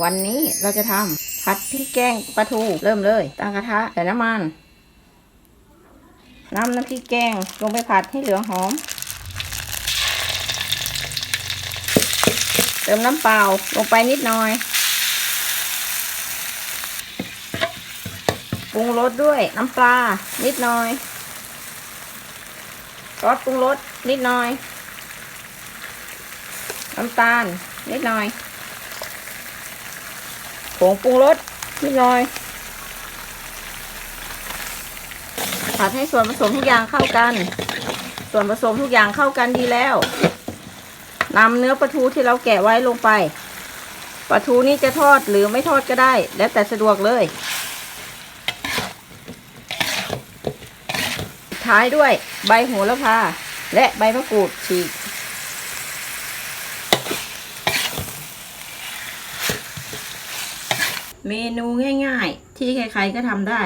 วันนี้เราจะทำผัดพริกแกงปลาทูเริ่มเลย ตั้งกระทะใส่น้ำมันน้ำน้ำพริกแกงลงไปผัดให้เหลืองหอม เติมน้ำเปล่าลงไปนิดหน่อยปรุงรสด้วยน้ำปลา นิดหน่อยซอสปรุงรสนิดหน่อย น้ำตาล นิดหน่อย งปรุงรสนิดหน่อยผัดให้ส่วนผสมทุกอย่างเข้ากัน ส่วนผสมทุกอย่างเข้ากันดีแล้วนำเนื้อปลาทูที่เราแกะไว้ลงไปปลาทูนี่จะทอดหรือไม่ทอดก็ได้ แล้วแต่สะดวกเลยท้ายด้วยใบโหระพาและใบมะกรูดฉีก เมนูง่าย ๆ ที่ใครๆก็ทำได้